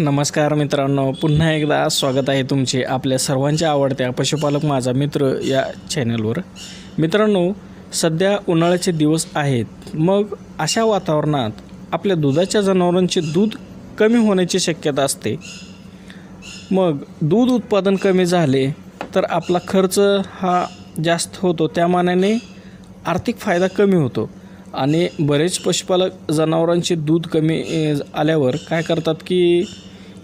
नमस्कार मित्रांनो पुन्हा एकदा स्वागत आहे तुमचे आपल्या सर्वांच्या आवडत्या पशुपालक माझा मित्र या चॅनलवर मित्रांनो सध्या उन्हाळ्याचे दिवस आहेत. मग अशा वातावरणात आपल्या दुधाच्या जनावरांचे दूध कमी होण्याची शक्यता असते. मग दूध उत्पादन कमी झाले तर आपला खर्च हा जास्त होतो. त्या मानाने आर्थिक फायदा कमी होतो. आणि बरेच पशुपालक जनावरांचे दूध कमी आल्यावर काय करतात की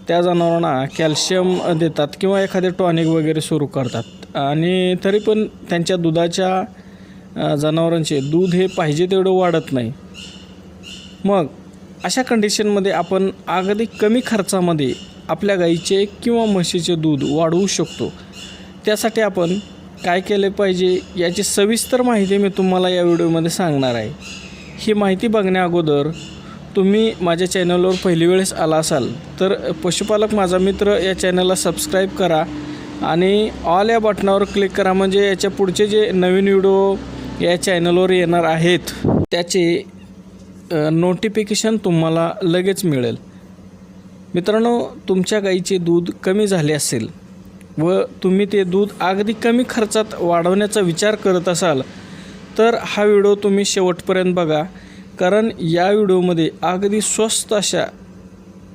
त्या जनावरांना कॅल्शियम देतात किंवा एखादे टॉनिक वगैरे सुरू करतात. आणि तरी पण त्यांच्या दुधाच्या जनावरांचे दूध हे पाहिजे तेवढं वाढत नाही. मग अशा कंडिशनमध्ये आपण अगदी कमी खर्चामध्ये आपल्या गाईचे किंवा म्हशीचे दूध वाढवू शकतो. त्यासाठी आपण काय केले पाहिजे याची सविस्तर माहिती मी तुम्हाला या व्हिडिओमध्ये सांगणार आहे. ही माहिती बघण्या अगोदर तुम्ही माझ्या चॅनलवर पहिली वेळेस आला असाल तर पशुपालक माझा मित्र या चॅनलला सबस्क्राईब करा आणि ऑल या बटनावर क्लिक करा. म्हणजे याच्या पुढचे जे नवीन व्हिडिओ या चॅनलवर येणार आहेत त्याचे नोटिफिकेशन तुम्हाला लगेच मिळेल. मित्रांनो तुमच्या गाईचे दूध कमी झाले असेल व तुम्ही ते दूध अगदी कमी खर्चात वाढवण्याचा विचार करत असाल तर हा व्हिडिओ तुम्ही शेवटपर्यंत बघा. कारण या व्हिडिओमध्ये अगदी स्वस्त अशा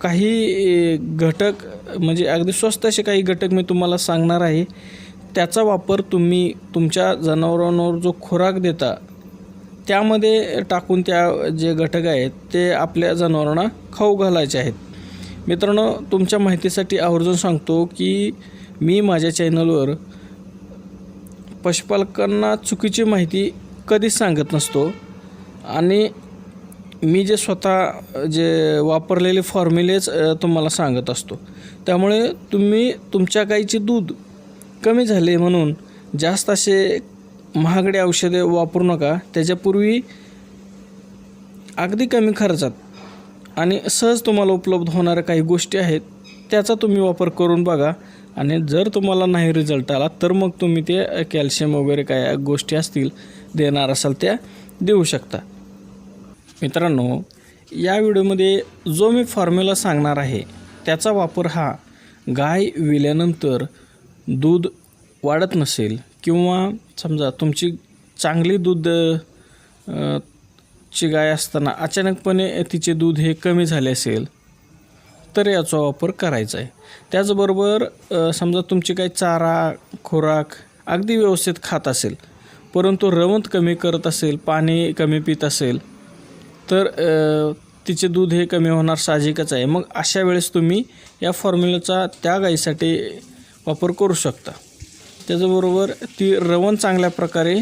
काही घटक म्हणजे अगदी स्वस्त असे काही घटक मी तुम्हाला सांगणार आहे. त्याचा वापर तुम्ही तुमच्या जनावरांवर जो खुराक देता त्यामध्ये टाकून त्या जे घटक आहेत ते आपल्या जनावरांना खाऊ घालायचे आहेत. मित्रांनो तुमच्या माहितीसाठी आवर्जून सांगतो की मी माझ्या चॅनलवर पशुपालकांना चुकीची माहिती कधीच सांगत नसतो. आणि मी जे स्वतः जे वापरलेले फॉर्म्युलेच तुम्हाला सांगत असतो. त्यामुळे तुम्ही तुमच्या गाईचे दूध कमी झाले म्हणून जास्त असे महागडे औषधे वापरू नका. त्याच्यापूर्वी अगदी कमी खर्चात आणि सहज तुम्हाला उपलब्ध होणाऱ्या काही गोष्टी आहेत त्याचा तुम्ही वापर करून बघा. आणि जर तुम्हाला नाही रिझल्ट आला तर मग तुम्ही ते कॅल्शियम वगैरे काय गोष्टी असतील देणार असाल त्या देऊ शकता. मित्रांनो या व्हिडिओमध्ये जो मी फॉर्म्युला सांगणार आहे त्याचा वापर हा गाय विल्यानंतर दूध वाढत नसेल किंवा समजा तुमची चांगली दूध ची गाय असताना अचानकपणे तिचे दूध हे कमी झाले असेल तर याचा वापर करायचा आहे. त्याचबरोबर समजा तुमची काही चारा खुराक अगदी व्यवस्थित खात असेल परंतु रवंत कमी करत असेल पाणी कमी पित असेल तर तिचे दूध हे कमी होणार साहजिकच आहे. मग अशा वेळेस तुम्ही या फॉर्म्युलाचा त्या गाईसाठी वापर करू शकता. त्याचबरोबर ती रवण चांगल्या प्रकारे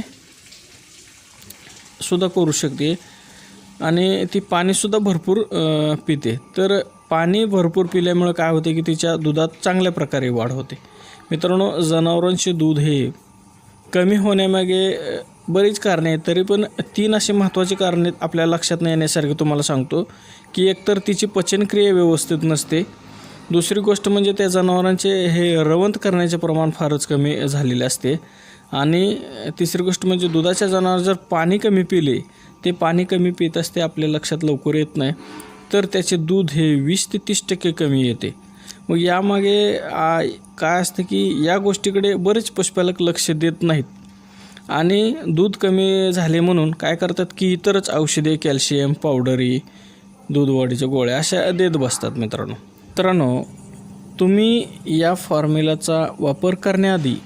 सुद्धा करू शकते आणि ती पाणीसुद्धा भरपूर पिते. तर पाणी भरपूर पिल्यामुळे काय होते की तिच्या दुधात चांगल्या प्रकारे वाढ होते. मित्रांनो जनावरांचे दूध हे कमी होण्यामागे बरीच कारणे आहेत तरी पण तीन अशी महत्त्वाची कारणे आपल्या लक्षात नाही येण्यासारखी तुम्हाला सांगतो की एकतर तिची पचनक्रिया व्यवस्थित नसते. दुसरी गोष्ट म्हणजे त्या जनावरांचे हे रवंत करण्याचे प्रमाण फारच कमी झालेले असते. आणि तिसरी गोष्ट म्हणजे दुधाच्या जनावर जर पाणी कमी पिले ते पाणी कमी पित असते आपल्या लक्षात लवकर येत नाही. तर त्याचे दूध हे वीस ते तीस टक्के कमी येते. मग यामागे काय असतं की या गोष्टीकडे बरेच पशुपालक लक्ष देत नाहीत. आणि दूध कमी झाले म्हणून काय करतात की इतरच औषधे कॅल्शियम पावडरी दूधवाढीच्या गोळ्या अशा देत बसतात मित्रांनो. मित्रांनो तुम्ही या फॉर्म्युलाचा वापर करण्याआधी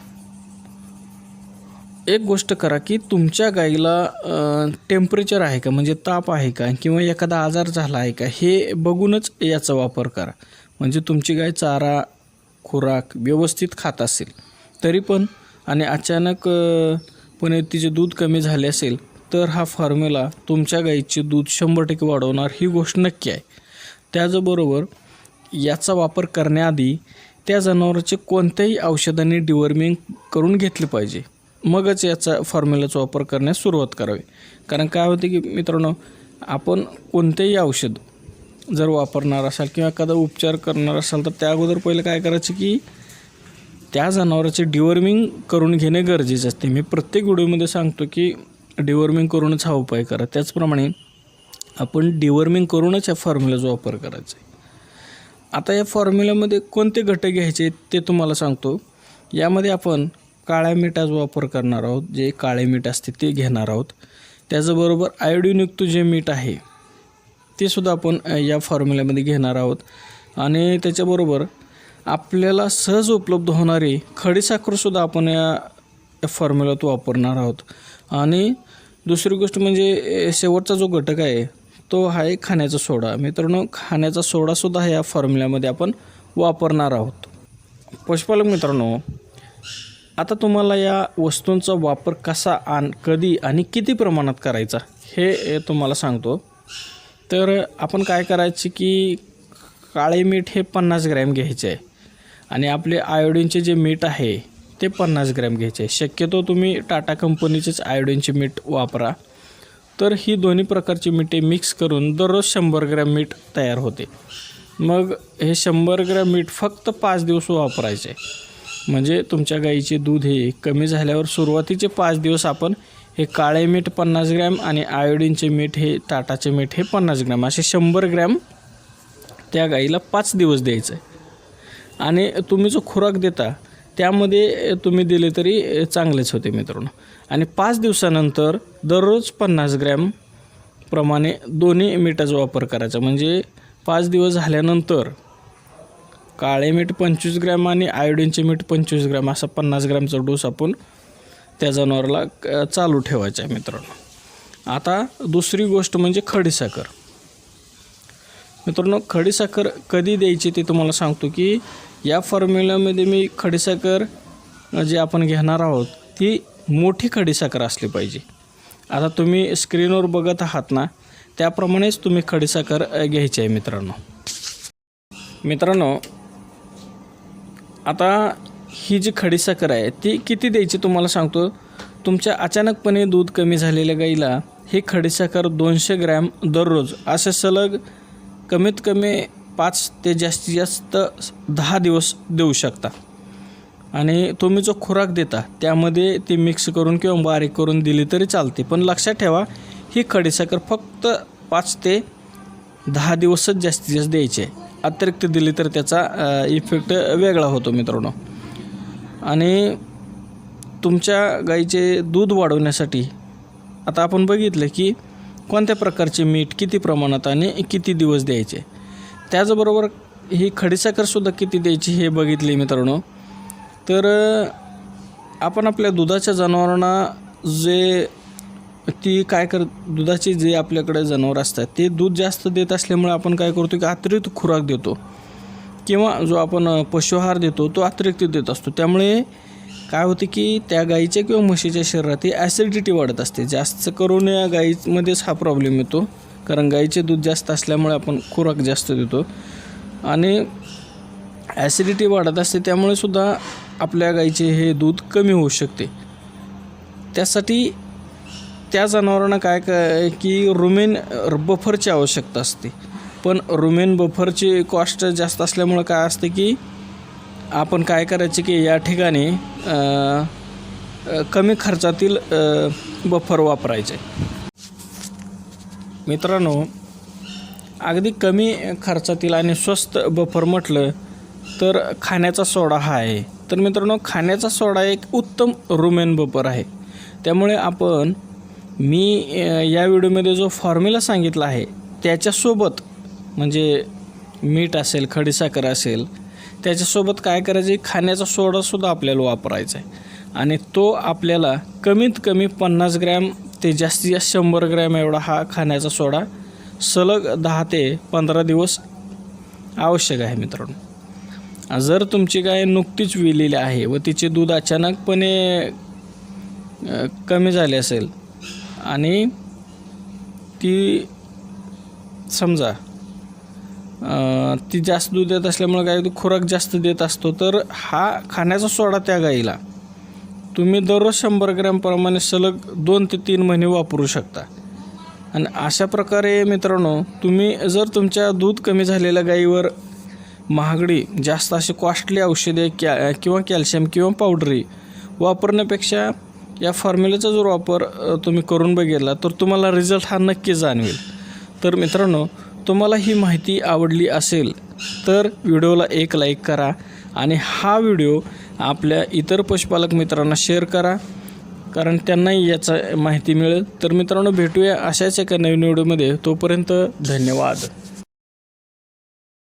एक गोष्ट करा की तुमच्या गाईला टेम्परेचर आहे का? म्हणजे ताप आहे का? किंवा एखादा आजार झाला आहे का? हे बघूनच याचा वापर करा. म्हणजे तुमची गाय चारा खुराक व्यवस्थित खात असेल तरी पण आणि अचानक पण तिचे दूध कमी झाले असेल तर हा फॉर्म्युला तुमच्या गाईचे दूध शंभर टक्के वाढवणार ही गोष्ट नक्की आहे. त्याचबरोबर याचा वापर करण्याआधी त्या जनावराचे कोणत्याही औषधांनी डिवर्मिंग करून घेतले पाहिजे. मगच याचा फॉर्म्युलाचा वापर करण्यास सुरुवात करावी. कारण काय होते की मित्रांनो आपण कोणतेही औषध जर वापरणार असाल किंवा एखादा उपचार करणार असाल तर त्या अगोदर पहिलं काय करायचं की त्या जनावराचे डिवर्मिंग करून घेणे गरजेचे असते. मी प्रत्येक व्हिडिओमध्ये सांगतो की डिवर्मिंग करूनच हा उपाय करा. त्याचप्रमाणे आपण डिवर्मिंग करूनच या फॉर्म्युलाचा वापर करायचा. आहे आता या फॉर्म्युलामध्ये कोणते घटक घ्यायचे ते तुम्हाला सांगतो. यामध्ये आपण काळ्या मिठाचा वापर करणार आहोत. जे काळे मीठ असते ते घेणार आहोत. त्याचबरोबर आयोडीनयुक्त जे मीठ आहे ते सुद्धा आपण या फॉर्म्युल्यामध्ये घेणार आहोत. आणि त्याच्याबरोबर आपल्याला सहज उपलब्ध होणारी खडीसाखरसुद्धा आपण या या फॉर्म्युल्यात वापरणार आहोत. आणि दुसरी गोष्ट म्हणजे शेवटचा जो घटक आहे तो आहे खाण्याचा सोडा. मित्रांनो खाण्याचा सोडासुद्धा या फॉर्म्युल्यामध्ये आपण वापरणार आहोत. पशुपालक मित्रांनो आता तुम्हाला या वस्तूंचा वापर कसा आण कधी आणि किती प्रमाणात करायचा हे तुम्हाला सांगतो. तर आपण काय करायचे की काळे मीठ हे पन्नास ग्रॅम घ्यायचे आहे. आणि आपले आयोडीनचे जे मीठ आहे ते पन्नास ग्रॅम घ्यायचे. शक्यतो तुम्ही टाटा कंपनीचेच आयोडीनचे मीठ वापरा. तर ही दोन्ही प्रकारची मिठे मिक्स करून दररोज शंभर ग्रॅम मीठ तयार होते. मग हे शंभर ग्रॅम मीठ फक्त पाच दिवस वापरायचे. म्हणजे तुमच्या गाईचे दूध हे कमी झाल्यावर सुरुवातीचे पाच दिवस आपण हे काळे मीठ पन्नास ग्रॅम आणि आयोडीनचे मीठ हे टाटाचे मीठ हे पन्नास ग्रॅम असे शंभर ग्रॅम त्या गाईला पाच दिवस द्यायचं. आहे आणि तुम्ही जो खुराक देता त्यामध्ये तुम्ही दिले तरी चांगलेच होते मित्रांनो. आणि पाच दिवसानंतर दररोज पन्नास ग्रॅम प्रमाणे दोन्ही मीठाचा वापर करायचा. म्हणजे पाच दिवस झाल्यानंतर काळे मीठ पंचवीस ग्रॅम आणि आयोडीनचे मीठ पंचवीस ग्रॅम असा पन्नास ग्रॅमचा डोस आपण त्या जनावराला चालू ठेवायचा आहे मित्रांनो. आता दुसरी गोष्ट म्हणजे खडीसाखर. मित्रांनो खडीसाखर कधी द्यायची ते तुम्हाला सांगतो की या फॉर्म्युलामध्ये मी खडीसाखर जे जी आपण घेणार आहोत ती मोठी खडीसाखर असली पाहिजे. आता तुम्ही स्क्रीनवर बघत आहात ना त्याप्रमाणेच तुम्ही खडीसाखर घ्यायची आहे मित्रांनो. मित्रांनो आता ही जी खडीसाखर आहे ती किती द्यायची तुम्हाला सांगतो? तुमच्या अचानकपणे दूध कमी झालेल्या गाईला ही खडीसाखर दोनशे ग्रॅम दररोज असे सलग कमीत कमी पाच ते जास्तीत जास्त दहा दिवस देऊ शकता. आणि तुम्ही जो खुराक देता त्यामध्ये ती मिक्स करून किंवा बारीक करून दिली तरी चालते. पण लक्षात ठेवा ही खडीसाखर फक्त पाच ते दहा दिवसच जास्तीत जास्त द्यायचे अतिरिक्त दिली तर त्याचा इफेक्ट वेगळा होतो मित्रांनो. आणि तुमच्या गाईचे दूध वाढवण्यासाठी आता आपण बघितलं की कोणत्या प्रकारचे मीठ किती प्रमाणात आणि किती दिवस द्यायचे? त्याचबरोबर ही खडीसाखरसुद्धा किती द्यायची हे बघितले मित्रांनो. तर आपण आपल्या दुधाच्या जनावरांना जे ती काय कर दुधाची जे आपल्याकडे जनावर असतात ते दूध जास्त देत असल्यामुळे आपण काय करतो की अतिरिक्त खुराक देतो. किंवा जो आपण पशुहार देतो तो अतिरिक्त देत असतो. त्यामुळे काय होते की त्या गाईच्या किंवा म्हशीच्या शरीरात ही ॲसिडिटी वाढत असते. जास्त करून या गाईमध्येच हा प्रॉब्लेम येतो. कारण गाईचे दूध जास्त असल्यामुळे आपण खुराक जास्त देतो. आणि ॲसिडिटी वाढत असते त्यामुळे सुद्धा आपल्या गाईचे हे दूध कमी होऊ शकते. त्यासाठी त्या जनावरांना काय काय की रुमेन बफरची आवश्यकता असते. पण रुमेन बफरची कॉस्ट जास्त असल्यामुळं काय असते की आपण काय करायचे की या ठिकाणी कमी खर्चातील बफर वापरायचे. मित्रांनो अगदी कमी खर्चातील आणि स्वस्त बफर म्हटलं तर खाण्याचा सोडा हा आहे. तर मित्रांनो खाण्याचा सोडा एक उत्तम रुमेन बफर आहे. त्यामुळे आपण मी या व्हिडिओमध्ये जो फॉर्म्युला सांगितला आहे त्याच्यासोबत म्हणजे मीठ असेल खडीसाखर असेल त्याच्यासोबत काय करायचं? खाण्याचा सोडासुद्धा आपल्याला वापरायचा आहे. आणि तो आपल्याला कमीत कमी पन्नास ग्रॅम ते जास्तीत जास्त शंभर ग्रॅम एवढा हा खाण्याचा सोडा सलग दहा ते पंधरा दिवस आवश्यक आहे मित्रांनो. जर तुमची गाय नुकतीच विलेली आहे व तिचे दूध अचानकपणे कमी झाले असेल आणि ती समजा ती जास्त दूध देत असल्यामुळे गाय खुराक जास्त देत असतो. तर हा खाण्याचा सोडा त्या गाईला. तुम्ही दररोज शंभर ग्रॅमप्रमाणे सलग दोन ते तीन महिने वापरू शकता. आणि अशा प्रकारे मित्रांनो तुम्ही जर तुमच्या दूध कमी झालेल्या गाईवर महागडी जास्त अशी कॉस्टली औषधे कॅ किंवा कॅल्शियम किंवा पावडरी वापरण्यापेक्षा या फॉर्म्युल्याचा जर वापर तुम्ही करून बघितला तर तुम्हाला रिझल्ट हा नक्की जाणवेल. तर मित्रांनो तुम्हाला ही माहिती आवडली असेल तर व्हिडिओला एक लाईक करा आणि हा व्हिडिओ आपल्या इतर पशुपालक मित्रांना शेअर करा कारण त्यांनाही याचा माहिती मिळेल. तर मित्रांनो भेटूया अशाच एका नवीन व्हिडिओमध्ये. तोपर्यंत धन्यवाद.